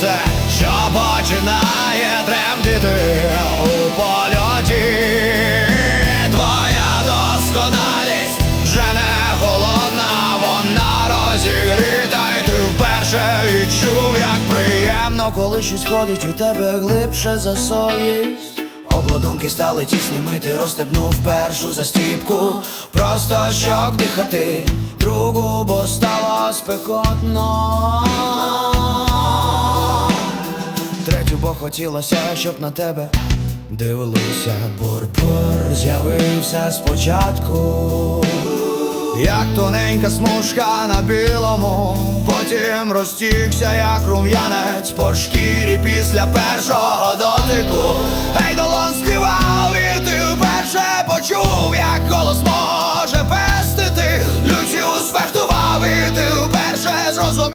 сонце, що починає тремтіти у польоті. Твоя досконалість вже не голодна, вона розігріта, і ти вперше відчув, як приємно, коли щось ходить у тебе глибше за совість. Обладунки стали тісними, ти розстебнув першу застіпку Просто щоб дихати другу, бо стало спекотно Третю, бо хотілося, щоб на тебе дивилися Бурбур з'явився спочатку як тоненька смужка на білому, потім розтікся, як рум'янець по шкірі після першого дотику. Ей,